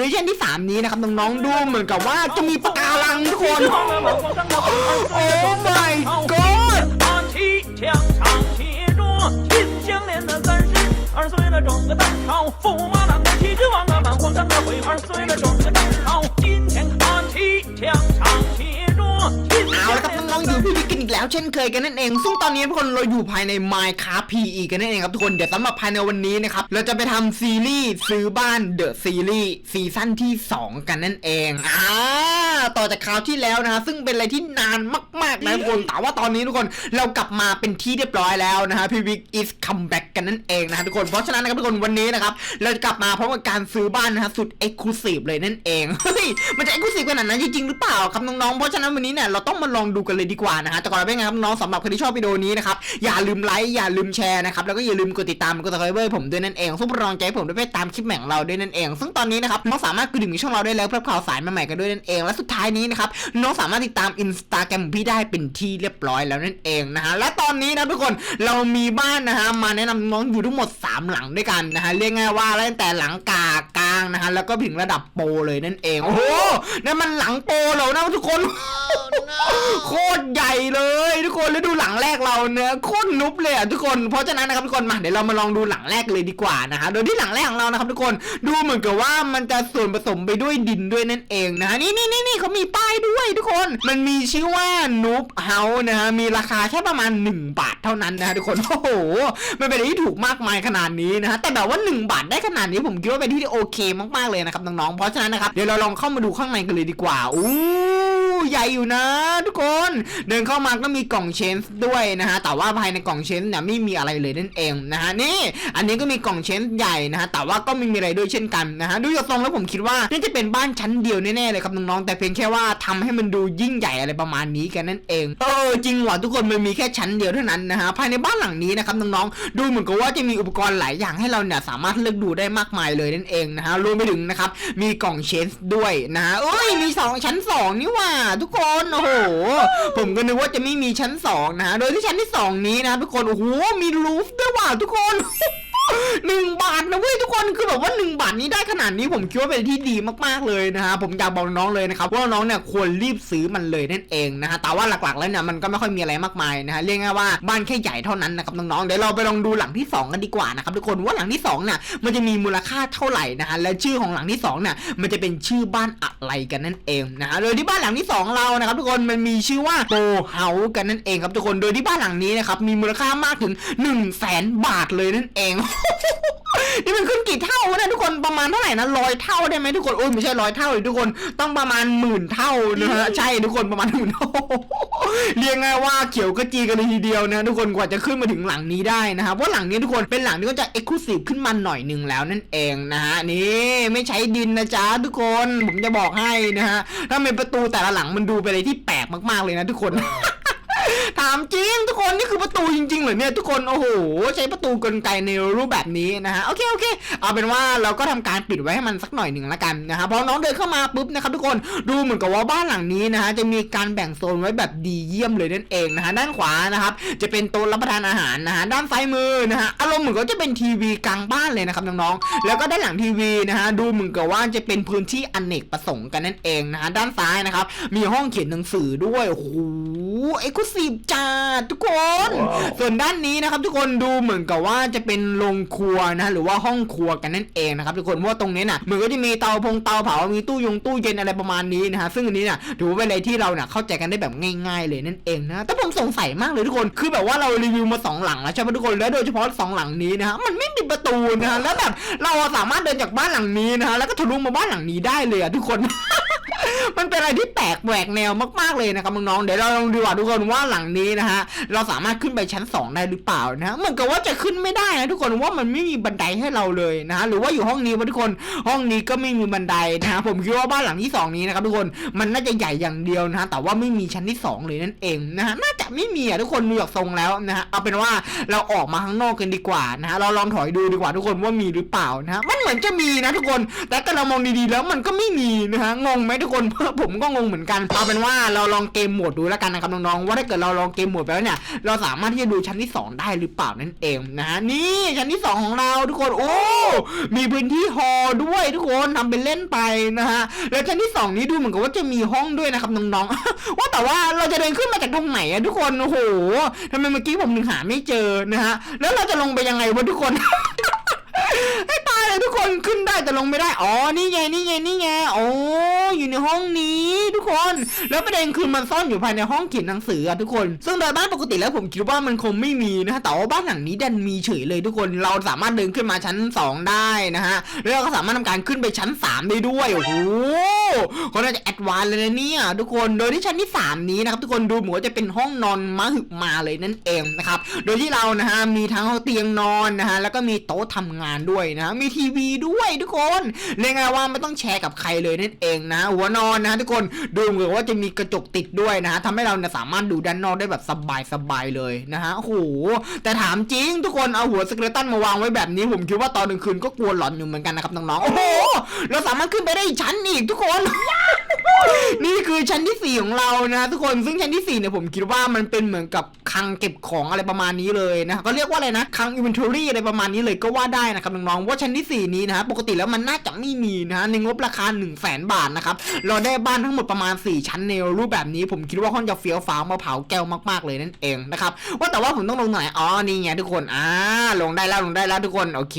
ริเจนที่ 3 นี้นะครับน้องๆดูเหมือนกับว่าจะมีปะการังทุกคน โอ้ my god 打起枪唱起着，秦香莲的三十二岁了，整个当朝，驸马郎的旗帜王啊，满皇上的徽二岁了，整 แล้วเช่นเคยกันนั่นเอง ซึ่งตอนนี้ทุกคนเราอยู่ภายใน Minecraft PE กันนั่นเองครับทุกคนเดี๋ยวสำหรับภายในวันนี้นะครับเราจะไปทำซีรีส์ซื้อบ้าน The Series ซีซั่นที่ 2 กันนั่นเองอ่า ต่อจากคราวที่แล้วนะฮะซึ่งเป็นอะไรที่นานมากๆนะทุกคนแต่ว่าตอนนี้ทุกคนเรากลับมาเป็นที่เรียบร้อยแล้วนะฮะพี่บิ๊ก is come back กันนั่นเองนะฮะทุกคนเพราะฉะนั้นนะครับทุกคนวันนี้นะครับเราจะกลับมาพร้อมกับการซื้อบ้านนะฮะสุด exclusive เลยนั่นเองเฮ้ยมันจะ exclusive ขนาดนั้นจริงๆหรือเปล่าครับน้องๆเพราะฉะนั้นวันนี้เนี่ยเราต้องมาลองดูกันเลยดีกว่านะฮะแต่ก่อนเราไปนไงครับน้องสำหรับใครที่ชอบวิดีโอนี้นะครับอย่าลืมไลค์อย่าลืมแชร์นะครับแล้วก็อย่าลืมกดติดตามกด subscribe ผมด้วยนั่นเองซึ่งเป็นกำลังใจให้ผมด้วยไปตามคลิปใหม่ของเราด้วยนั่นเอง ซึ่งตอนนี้นะครับน้องสามารถกดดิ่งช่องเราได้แล้วเพื่อข่าวสารใหม่ๆกันด้วยนั่นเองและสุดท้ายนี้นะครับน้องสามารถติดตามอินสตาแกรมพี่ได้เป็นที่เรียบร้อยแล้วนั่นเองนะฮะและตอนนี้นะทุกคนเรามีบ้านนะฮะมาแนะนำน้องอยู่ทั้งหมด 3 หลังด้วยกันนะฮะเรียกง่ายว่าตั้งแต่หลังกากลางนะฮะแล้วก็ถึงระดับโปรเลยนั่นเองโอ้โหนั่นมันหลังโปรแล้วนะทุกคน โคตรใหญ่เลยทุกคนแล้วดูหลังแรกเราเนื้อโคตรนุบเลยอะทุกคนเพราะฉะนั้นนะครับทุกคนมาเดี๋ยวเรามาลองดูหลังแรกเลยดีกว่านะฮะโดยที่หลังแรกของเรานะครับทุกคนดูเหมือนกับว่ามันจะส่วนผสมไปด้วยดินด้วยนั่นเองนะฮะนี่นี่นี่นี่เขามีป้ายด้วยทุกคน มันมีชื่อว่านูบเฮาส์นะฮะมีราคาแค่ประมาณ 1 บาทเท่านั้นนะฮะทุกคนโอ้โหมันเป็นอะไรที่ถูกมากมายขนาดนี้นะฮะแต่แบบว่า 1 บาทได้ขนาดนี้ผมคิดว่าเป็นที่ที่โอเคมากๆเลยนะครับน้องๆเพราะฉะนั้นนะครับเดี๋ยวเราลองเข้ามาดูข้างในกันเลยดีกว่าอู้ ใหญ่อยู่นะ ทุกคน เดินเข้ามาก็มีกล่องเชนส์ด้วยนะฮะแต่ว่าภายในกล่องเชนส์เนี่ยไม่มีอะไรเลยนั่นเองนะฮะนี่ อันนี้ก็มีกล่องเชนส์ใหญ่นะฮะแต่ว่าก็ไม่มีอะไรด้วยเช่นกันนะฮะดูจากทรงแล้วผมคิดว่าน่าจะเป็นบ้านชั้นเดียวแน่ๆเลยครับน้องๆแต่เพียงแค่ว่าทำให้มันดูยิ่งใหญ่อะไรประมาณนี้กันนั่นเองเออจริงว่ะทุกคนมันมีแค่ชั้นเดียวเท่านั้นนะฮะภายในบ้านหลังนี้นะครับน้องๆดูเหมือนกับว่าจะมีอุปกรณ์หลายอย่างให้เราเนี่ยสามารถเลือกดูได้มากมายเลยนั่นเองนะฮะรวมไปถึงนะครับมีกล่องเชนส์ด้วยนะฮะเอ้ยมีสองชั้นสองนี่ว่าทุกคนโอ้โหผมก็นึกว่าจะไม่มีชั้นสองนะโดยที่ชั้นที่สองนี้นะทุกคนโอ้โหมีรูฟด้วยว่ะทุกคน หนึ่งบาทนะเว้ยทุกคนคือแบบว่าหนึ่งบาทนี้ได้ขนาดนี้ผมคิดว่าเป็นที่ดีมากๆเลยนะฮะผมอยากบอกน้องเลยนะครับว่าน้องเนี่ยควรรีบซื้อมันเลยนั่นเองนะฮะแต่ว่าหลักๆแล้วเนี่ยมันก็ไม่ค่อยมีอะไรมากมายนะฮะเรียกง่ายว่าบ้านแค่ใหญ่เท่านั้นนะครับน้องๆเดี๋ยวเราไปลองดูหลังที่สองกันดีกว่านะครับทุกคนว่าหลังที่สองเนี่ยมันจะมีมูลค่าเท่าไหร่นะฮะและชื่อของหลังที่สองเนี่ยมันจะเป็นชื่อบ้านอะไรกันนั่นเองนะฮะโดยที่บ้านหลังที่สองเรานะครับทุกคนมันมีชื่อว่าโปเฮากันนั่นเองครับทุกคนโดยที่บ้านหลังนี้นะครับมีมูลค่ามากถึง1นึ่งแสนบาทเลยนั่นเองนี่มันขึ้นกี่เท่าวะเนี่ยทุกคนประมาณเท่าไหร่นะร้อยเท่าได้ไหมทุกคนโอ้ยไม่ใช่ร้อยเท่าเลยทุกคนต้องประมาณหมื่นเท่านะฮะใช่ทุกคนประมาณหมื่นเท่าเรียกง่ายว่าเขียวกระจีกันเลยทีเดียวนะทุกคนกว่าจะขึ้นมาถึงหลังนี้ได้นะครับเพราะหลังนี้ทุกคนเป็นหลังที่ก็จะเอ็กซ์คลูซีฟขึ้นมาหน่อยหนึ่งแล้วนั่นเองนะฮะนี่ไม่ใช้ดินนะจ๊ะทุกคนผมจะบอกให้นะฮะถ้าเป็นประตูแต่ละหลังมันดูเป็นอะไรที่แปลกมากๆเลยนะทุกคน ถามจริงทุกคนนี่คือประตูจริงๆเหรอเนี่ยทุกคนโอ้โหใช้ประตูกลไกในรูปแบบนี้นะฮะโอเคโอเค เอาเป็นว่าเราก็ทำการปิดไว้ให้มันสักหน่อยหนึ่งละกันนะฮะพอน้องเดินเข้ามาปุ๊บนะครับทุกคนดูเหมือนกับว่าบ้านหลังนี้นะฮะจะมีการแบ่งโซนไว้แบบดีเยี่ยมเลยนั่นเองนะฮะด้านขวานะครับจะเป็นโต๊ะรับประทานอาหารนะฮะด้านซ้ายมือนะฮะอารมณ์เหมือนก็จะเป็นทีวีกลางบ้านเลยนะครับน้องๆแล้วก็ด้านหลังทีวีนะฮะดูเหมือนกับว่าจะเป็นพื้นที่อเนกประสงค์กันนั่นเองนะฮะด้านซ้ายนะครับมีห้องเขียนหนังสือด้วยโอ้โหเอ็กซ์คลูซีฟจ้าทุกคน ส่วนด้านนี้นะครับ ทุกคนดูเหมือนกับว่าจะเป็นโรงครัวนะหรือว่าห้องครัวกันนั่นเองนะครับทุกคนเพราะว่าตรงนี้น่ะเหมือนก็จะมีเตาพงเตาเผามีตู้ยงตู้เย็นอะไรประมาณนี้นะฮะซึ่งอันนี้น่ะถือว่าเป็นอะไรที่เราเนี่ยเข้าใจกันได้แบบง่ายๆ เลยนั่นเองนะแต่ผมสงสัยมากเลยทุกคนคือแบบว่าเรารีวิวมาสองหลังแล้วใช่ไหมทุกคนแล้วโดยเฉพาะสองหลังนี้นะฮะมันไม่มีประตูนะฮะแล้วแบบเราสามารถเดินจากบ้านหลังนี้นะฮะแล้วก็ทะลุมาบ้านหลังนี้ได้เลยอะทุกคน มันเป็นอะไรที่แปลกแหวกแนวมากๆเลยนะครับน้องๆเดี๋ยวเราลองดูว่าทุกคนว่าหลังนี้นะฮะเราสามารถขึ้นไปชั้น 2 ได้หรือเปล่านะเหมือนกับว่าจะขึ้นไม่ได้นะทุกคนว่ามันไม่มีบันไดให้เราเลยนะฮะหรือว่าอยู่ห้องนี้วะทุกคนห้องนี้ก็ไม่มีบันไดนะฮะผมคิดว่าบ้านหลังที่ 2 นี้นะครับทุกคนมันน่าจะใหญ่อย่างเดียวนะฮะแต่ว่าไม่มีชั้นที่ 2 เลยนั่นเองนะฮะน่าจะไม่มีอะทุกคนดูจากทรงแล้วนะฮะเอาเป็นว่าเราออกมาข้างนอกกันดีกว่านะฮะเราลองถอยดูดีกว่าทุกคนว่ามีหรือเปล่านะฮะมันเหมือนจะมีนะทุกคน แต่ก็เรามองดีๆแล้วมันก็ไม่มีนะฮะงงไหมทุกคนผมก็งงเหมือนกันเอาเป็นว่าเราลองเกมโหมดดูแล้วกันนะครับน้องๆว่าถ้าเกิดเราลองเกมโหมดไปแล้วเนี่ย เราสามารถที่จะดูชั้นที่ 2 ได้หรือเปล่านั่นเองนะฮะนี่ชั้นที่ 2 ของเราทุกคนโอ้มีพื้นที่ฮอลด้วยทุกคนทำเป็นเล่นไปนะฮะแล้วชั้นที่ 2 นี้ดูเหมือนกับว่าจะมีห้องด้วยนะครับน้องๆว่าแต่ว่าเราจะเดินขึ้นมาจากตรงไหนอะทุกคนโอ้โหทำไมเมื่อกี้ผมถึงหาไม่เจอนะฮะแล้วเราจะลงไปยังไงวะทุกคน ให้ตายเลยทุกคนขึ้นได้แต่ลงไม่ได้ อ๋อ นี่ไง นี่ไง นี่ไง โอ้อยู่ในห้องนี้ ทุกคน แล้วประเด็นคือมันซ่อนอยู่ภายในห้องเขียนหนังสืออะทุกคน ซึ่งโดยบ้านปกติแล้วผมคิดว่ามันคงไม่มีนะฮะ แต่ว่าบ้านหลังนี้ดันมีเฉยเลยทุกคน เราสามารถเดินขึ้นมาชั้น 2 ได้นะฮะ แล้วเราก็สามารถทำการขึ้นไปชั้น 3 ได้ด้วย โอ้โหเขาน่าจะแอดวานเลยนะเนี่ยทุกคน โดยที่ชั้นที่ 3 นี้นะครับทุกคนดูเหมือนว่าจะเป็นห้องนอนมหึมาเลยนั่นเองนะครับ โดยที่เรานะฮะมีทั้งเตียงนอนนะฮะ แล้วก็มีโต๊ะทำงานด้วยนะ มีทีวีด้วยทุกคนเรียกไงว่าไม่ต้องแชร์กับใครเลยนั่นเองนะ หัวนอนนะทุกคนดูเหมือนว่าจะมีกระจกติดด้วยนะทำให้เราเนี่ยสามารถดูด้านนอกได้แบบสบายๆเลยนะฮะโอ้โหแต่ถามจริง ทุกคนเอาหัวสเกเลตันมาวางไว้แบบนี้ผมคิดว่าตอนกลางคืนก็กลัวหลอนอยู่เหมือนกันนะครับน้องๆโอ้โหเราสามารถขึ้นไปได้อีกชั้นอีกทุกคน นี่คือชั้นที่4ของเรานะทุกคนซึ่งชั้นที่4เนี่ยผมคิดว่ามันเป็นเหมือนกับคลังเก็บของอะไรประมาณนี้เลยนะก็เรียกว่าอะไรนะคลังอินเวนทอรี่อะไรประมาณนี้เลยก็ว่าได้นะครับน้องๆว่าชั้นที่ 4 นี้นะฮะปกติแล้วมันน่าจะไม่มีนะฮะในงบราคา 1 0 0 0 0แบาทนะครับเราได้บ้านทั้งหมดประมาณ 4 ชั้นในรูปแบบนี้ผมคิดว่าค่อนจะเฟี้ยวฟ้าวมาเผาแก้วมากๆเลยนั่นเองนะครับว่าแต่ว่าผมต้องลงไหนอ๋อนี่ไงทุกคนอ่าลงได้แล้วลงได้แล้วทุกคนโอเค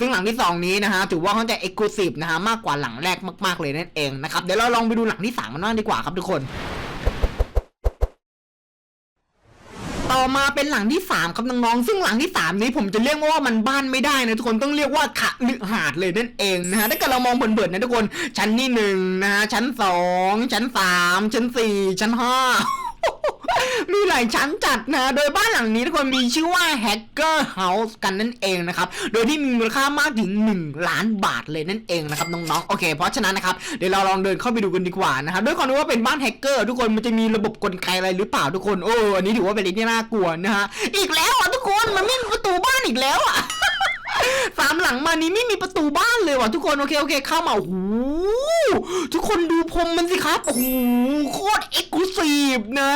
ซึ่งหลังที่สองนี้นะฮะถือว่าค่อนจะเอกลูซีฟนะฮะมากกว่าหลังแรกมากๆเลยนั่นเองนะครับเดี๋ยวเราลองไปดูหลังที่สามกันบ้างดีกว่าครับทุกคน ต่อมาเป็นหลังที่3ครับน้องๆซึ่งหลังที่3นี้ผมจะเรียกว่ามันบ้านไม่ได้นะทุกคนต้องเรียกว่าขะลึหาดเลยนั่นเองนะฮะถ้าเกิดเรามองเผินๆนะทุกคน ชั้นที่หนึ่งนะฮะชั้น2ชั้น3ชั้น4ชั้น5 มีหลายชั้นจัดนะ โดยบ้านหลังนี้ทุกคนมีชื่อว่า Hacker House กันนั่นเองนะครับ โดยที่มีมูลค่ามากถึง 1 ล้านบาทเลยนั่นเองนะครับน้องๆ โอเค เพราะฉะนั้นนะครับ เดี๋ยวเราลองเดินเข้าไปดูกันดีกว่านะครับ ด้วยความที่ว่าเป็นบ้านแฮกเกอร์ทุกคน มันจะมีระบบกลไกอะไรหรือเปล่าทุกคน โอ้ อันนี้ถือว่าเป็นเรื่องที่น่ากลัวนะฮะ อีกแล้วอะทุกคน มันไม่มีประตูบ้านอีกแล้วอะสามหลังมานี้ไม่มีประตูบ้านเลยว่ะทุกคนโอเคโอเคเข้ามาโอ้ ทุกคนดูพรมมันสิครับ โอ้โห โคตรเอ็กซ์คลูซีฟนะ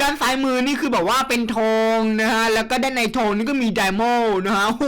ด้านซ้ายมือนี่คือแบบว่าเป็นทองนะฮะ แล้วก็ด้านในทองนี่ก็มีไดมอนด์นะฮะ โอ้โห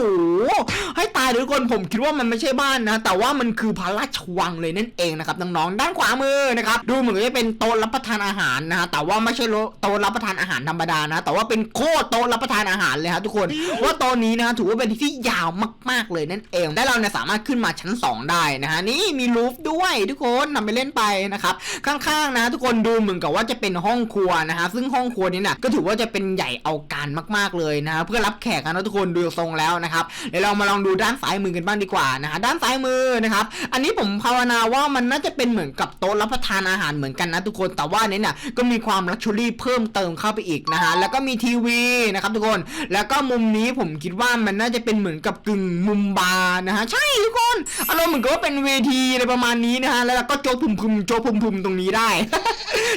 ให้ตายเลยทุกคนผมคิดว่ามันไม่ใช่บ้านนะ แต่ว่ามันคือพระราชวังเลยนั่นเองนะครับน้องๆ ด้านขวามือนะครับ ดูเหมือนจะเป็นโต๊ะรับประทานอาหารนะฮะ แต่ว่าไม่ใช่โต๊ะรับประทานอาหารธรรมดานะ แต่ว่าเป็นโคตรโต๊ะรับประทานอาหารเลยครับทุกคน ว่าโต๊ะนี้นะถือว่าเป็นที่ยาวมาก ๆเลยนั่นเอง และเราเนี่ยสามารถขึ้นมาชั้น 2 ได้นะฮะ นี่มีรูฟด้วยทุกคนทำไปเล่นไปนะครับข้างๆนะทุกคนดูเหมือนกับว่าจะเป็นห้องครัวนะฮะซึ่งห้องครัวนี้นะก็ถือว่าจะเป็นใหญ่เอาการมากๆเลยนะฮะเพื่อรับแขกนะทุกคนดูทรงแล้วนะครับเดี๋ยวเรามาลองดูด้านซ้ายมือกันบ้างดีกว่านะฮะด้านซ้ายมือนะครับอันนี้ผมภาวนาว่ามันน่าจะเป็นเหมือนกับโต๊ะรับประทานอาหารเหมือนกันนะทุกคนแต่ว่าเนี่ยนะก็มีความลักชัวรี่เพิ่มเติมเข้าไปอีกนะฮะแล้วก็มีทีวีนะครับทุกคน แล้วก็มุมนี้ผมคิดว่ามันน่าจะเป็นเหมือนกับกึ่งมุมบาร์นะฮะใช่ทุกคนอารมณ์เหมือนกับว่าเป็นเวทีอะไรประมาณนี้นะฮะแล้วเราก็โจพุ่มพุมๆโจพุ่มพุมๆตรงนี้ได้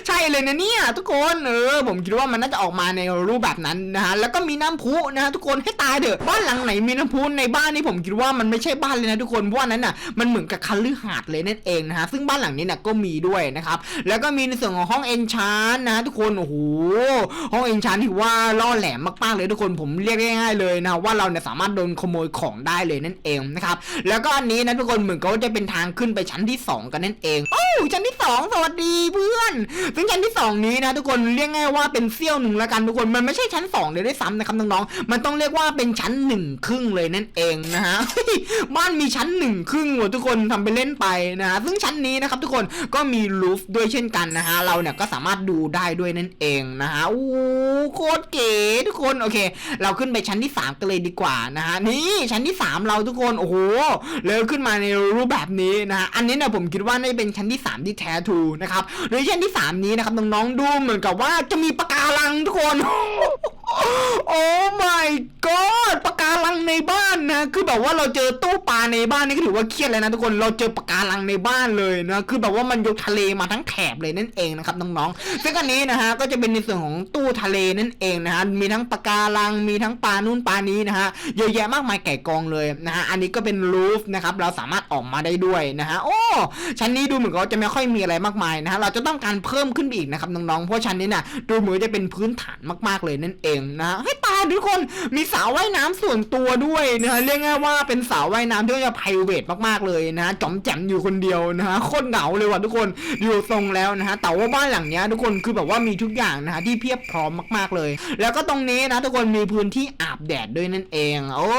ใช่เลยนะเนี่ยทุกคนเออผมคิดว่ามันน่าจะออกมาในรูปแบบนั้นนะฮะแล้วก็มีน้ำพุนะฮะทุกคนให้ตายเถอะบ้านหลังไหนมีน้ำพุในบ้านนี่ผมคิดว่ามันไม่ใช่บ้านเลยนะทุกคนเพราะว่านั้นน่ะมันเหมือนกับคันลือหาดเลยนั่นเองนะฮะซึ่งบ้านหลังนี้เนี่ยก็มีด้วยนะครับแล้วก็มีในส่วนของห้องเอนชานนะทุกคนโอ้โหห้องเอนชานถือว่าล่อแหลมมากๆเลยทุกคนผมเรียกง่ายๆเลยนะว่าเราเนี่ยสามารถโดนขโมยของได้เลยนั่นเองนะครับแล้วก็อันนี้นะทุกคนเหมือนกับจะเป็นทางขึ้นไปชั้นที่สองกันนั่นเอง โอ้ชั้นที่สองสวัสดีเพื่อนซึ่งชั้นที่สองนี้นะทุกคนเรียกง่ายว่าเป็นเซี่ยวหนึ่งละกันทุกคนมันไม่ใช่ชั้นสองเลยด้วยซ้ำนะครับน้องๆมันต้องเรียกว่าเป็นชั้นหนึ่งครึ่งเลยนั่นเองนะฮะบ้านมีชั้นหนึ่งครึ่งว่ะทุกคนทำไปเล่นไปนะฮะซึ่งชั้นนี้นะครับทุกคนก็มีรูฟด้วยเช่นกันนะฮะเราเนี่ยก็สามารถดูได้ด้วยนั่นเองนะฮะโอ้โคตรเก๋ทุกคนโอเค เราขึ้นไปชั้นที่สามกันเลยดีกว่านะฮะนี่ชั้นที่สามเราทุกคนโอ้โหเลยขึ้นมาในรูปแบบนี้นะฮะอันนี้เนี่ยผมคิดว่าน่าจะเป็นชั้นที่สามที่แท้ทูนะครับหรือชั้นที่สามนี้นะครับน้องๆดูเหมือนกับว่าจะมีปะการังทุกคน โอ้ my god ปะการังในบ้านนะ คือแบบว่าเราเจอตู้ปลาในบ้านนี่ก็ถือว่าเครียดเลยนะทุกคน เราเจอปะการังในบ้านเลยนะ คือแบบว่ามันยกทะเลมาทั้งแถบเลยนั่นเองนะครับน้องๆ ซึ่งอันนี้นะฮะก็จะเป็นในส่วนของตู้ทะเลนั่นเองนะฮะ มีทั้งปะการัง มีทั้งปลานู่นปลานี้นะฮะ เยอะแยะมากมายไก่กองเลยนะฮะ อันนี้ก็เป็นรูฟนะครับ เราสามารถออกมาได้ด้วยนะฮะ โอ้ชั้นนี้ดูเหมือนกับว่าจะไม่ค่อยมีอะไรมากมายนะฮะ เราจะต้องการเพิ่มขึ้นไปอีกนะครับน้องๆ เพราะชั้นนี้น่ะดูเหมือนจะเป็นพื้นฐานมากๆเลยนั่นเองนะฮะให้ตายทุกคนมีสระว่ายน้ำส่วนตัวด้วยนะฮะเรียกง่ายว่าเป็นสระว่ายน้ำที่จะไพรเวทมากๆเลยนะฮะจอมแจมอยู่คนเดียวนะฮะโคตรเหงาเลยว่ะทุกคนอยู่ทรงแล้วนะฮะแต่ว่าบ้านหลังเนี้ยทุกคนคือแบบว่ามีทุกอย่างนะฮะที่เพียบพร้อมมากๆเลย แล้วก็ตรงนี้นะทุกคนมีพื้นที่อาบแดดด้วยนั่นเอง โอ้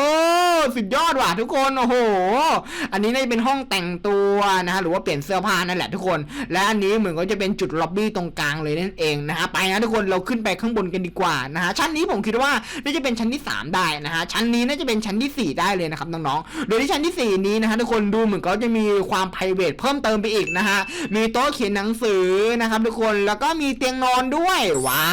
สุดยอดว่ะทุกคนโอ้โห อันนี้น่าจะเป็นห้องแต่งตัวนะฮะหรือว่าเปลี่ยนเสื้อผ้านั่นแหละทุกคน และอันนี้เหมือนก็จะเป็นจุดล็อบบี้ตรงกลางเลยนั่นเองนะฮะไปนะทุกคนเราขึ้นไปข้างบนกันดีกว่านะฮะชั้นนี้ผมคิดว่าน่าจะเป็นชั้นที่ 3 ได้นะฮะชั้นนี้น่าจะเป็นชั้นที่ 4 ได้เลยนะครับน้องๆโดยที่ชั้นที่ 4 นี้นะฮะทุกคนดูเหมือนก็จะมีความไพรเวทเพิ่มเติมไปอีกนะฮะมีโต๊ะเขียนหนังสือนะครับทุกคนแล้วก็มีเตียงนอนด้วยว้า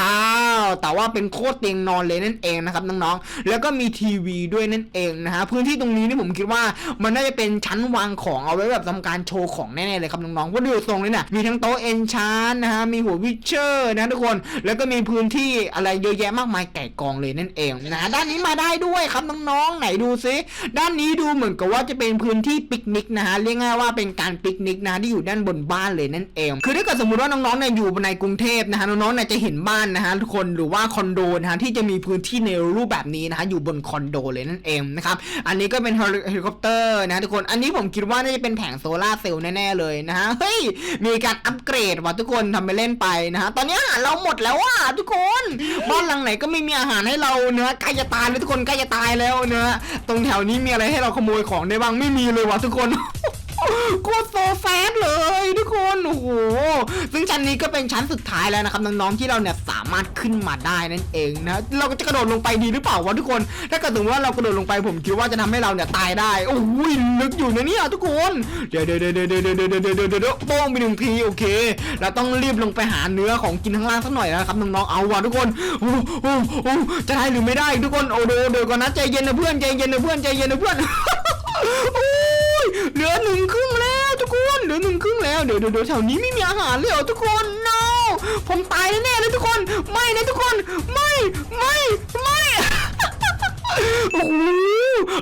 วแต่ว่าเป็นโคตรเตียงนอนเลยนั่นเองนะครับน้องๆแล้วก็มีทีวีด้วยนั่นเองนะฮะพื้นที่ตรงนี้นี่ผมคิดว่ามันน่าจะเป็นชั้นวางของเอาไว้แบบทำการโชว์ของแน่ๆเลยครับน้องๆว่าดูทรงเลยเนี่ยมีทั้งโต๊ะเอนชานนะฮะมีหัววิเชอร์นะทุกคนแล้วก็มีพื้นที่อะไรเยอะแยะมากมายไก่กองเลยนั่นเองนะด้านนี้มาได้ด้วยครับน้องๆไหนดูซิด้านนี้ดูเหมือนกับว่าจะเป็นพื้นที่ปิกนิกนะฮะเรียกง่ายว่าเป็นการปิกนิกนะที่อยู่ด้านบนบ้านเลยนั่นเอง คือถ้าเกิดสมมติว่าน้องๆเนี่ยอยู่ในกรุงเทพนะฮะน้องๆเนี่ยจะเห็นบ้านนะฮะทุกคนหรือว่าคอนโดนะฮะที่จะมีพื้นที่ในรูปแบบนี้นะฮะอยู่บนคอนโดเลยนั่นเองนะครับอันนี้ก็เป็นเฮลิคอปเตอร์นะทุกคนอันนี้ผมคิดว่าน่าจะเป็นแผงโซลาเซลล์แน่ๆเลยนะฮะเฮ้ยมีการอัปเกรดว่ะทุกคนทำไปเล่นไปนะฮะตอนนี้อาหารเราหมดแล้วอะทุกคนบ้านหลังไหนก็ไม่มีอาหารให้เราเนื้อใกล้จะตายแล้วทุกคนใกล้จะตายแล้วเนื้อตรงแถวนี้มีอะไรให้เราขโมยของได้บ้างไม่มีเลยว่ะทุกคน โคตรโซแซดเลยทุกคนโอ้โหซึ่งชั้นนี้ก็เป็นชั้นสุดท้ายแล้วนะครับน้องๆที่เราเนี่ยสามารถขึ้นมาได้นั่นเองนะเราก็จะกระโดดลงไปดีหรือเปล่าวะทุกคน ถ้าเกิดสมมติว่าเรากระโดดลงไปผมคิดว่าจะทำให้เราเนี่ยตายได้โอ้ยลึกอยู่นะเนี่ยทุกคนเดี๋ยวเดี๋ยวเดี๋ยวเดี๋ยวเดี๋ยวเดี๋ยวเดี๋ยวเดี๋ยวเดี๋ยวโป้งไปหนึ่งทีโอเค เราต้องรีบลงไปหาเนื้อของกินข้างล่างสักหน่อยนะครับน้องๆเอาว่ะทุกคนโอ้โอ้โอ้จะได้หรือไม่ได้ทุกคนโอ้เดี๋ยวเดี๋ยวก่อนนะใจเย็นนะเพื่อนใจเย็นนะเพื่อนใจเย็นนะเพื่อน ลือหนึ่งครึ่งแล้วทุกคนเหลือหนึ่งครึ่งแล้วเดี๋ยวเดี๋ยวแถวนี้ไม่มีอาหารเลยเหรอทุกคน no ผมตายแน่เลยทุกคน ไม่นะทุกคน ไม่ ไม่ ไม่ โอ้โห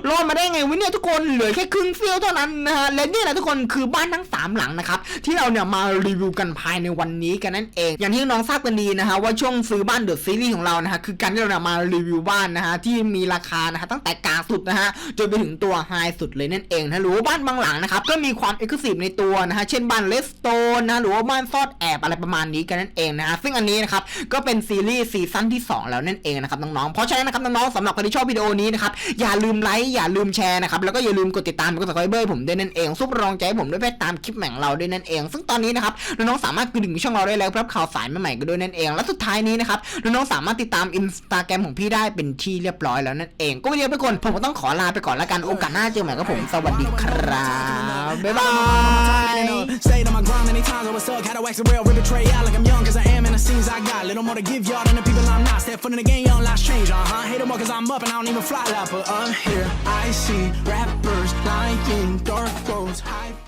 รอดมาได้ไงวะเนี่ยทุกคนเหลือแค่ครึ่งเสี้ยวเท่านั้นนะฮะและนี่แหละทุกคนคือบ้านทั้งสามหลังนะครับที่เราเนี่ยมารีวิวกันภายในวันนี้กันนั่นเอง อย่างที่น้องทราบกันดีนะฮะว่าช่วงซื้อบ้านเดอะซีรีส์ของเรานะฮะคือการที่เราเนี่ยมารีวิวบ้านนะฮะที่มีราคานะฮะตั้งแต่กลางสุดนะฮะจนไปถึงตัวไฮสุดเลยนั่นเองนะหรือว่าบ้านบางหลังนะครับก็มีความเอกลักษณ์ในตัวนะฮะเช่นบ้านเลสโตนนะหรือว่าบ้านซอดแอบอะไรประมาณนี้กันนั่นเองนะฮะซึ่งอันนี้นะครับก็เป็นซีรีส์ซีซั่นที่สองแล้วนั่นเองนะครับน้องๆเพราะฉะนั้นนะครับน้องๆสำหรับใครที่ชอบวิดีโอนี้นะครับ อย่าลืมไลค์ อย่าลืมแชร์นะครับ แล้วก็อย่าลืมกดติดตามกดติดตามเบอร์ผมด้วยนั่นเอง ซุปรองใจผมด้วยเพื่อตามคลิปแหม่งเราด้วยนั่นเอง ซึ่งตอนนี้นะครับ น้องๆสามารถกดดิ่งช่องเราได้แล้วรับข่าวสารใหม่ๆก็ด้วยนั่นเอง และสุดท้ายนี้นะครับน้องๆสามารถติดตามอินสตาแกรมของพี่ได้เป็นที่เรียบร้อยแล้วนั่นเอง ก็วันนี้ไปก่อนผมก็ต้องขอลาไปก่อนแล้วกันโอกาสหน้าเจอใหม่กับผมสวัสดีครับ Bye bye. bye. Stayed on my grind many times, I was stuck. Had to wax the rail, rip a tray out like I'm young, cause I am in the scenes I got. Little more to give y'all than the people I'm not. Step foot in the game, y'all last change, uh huh. Hate them cause I'm up and I don't even fly, like, but up here I see rappers lying, dark roads, high.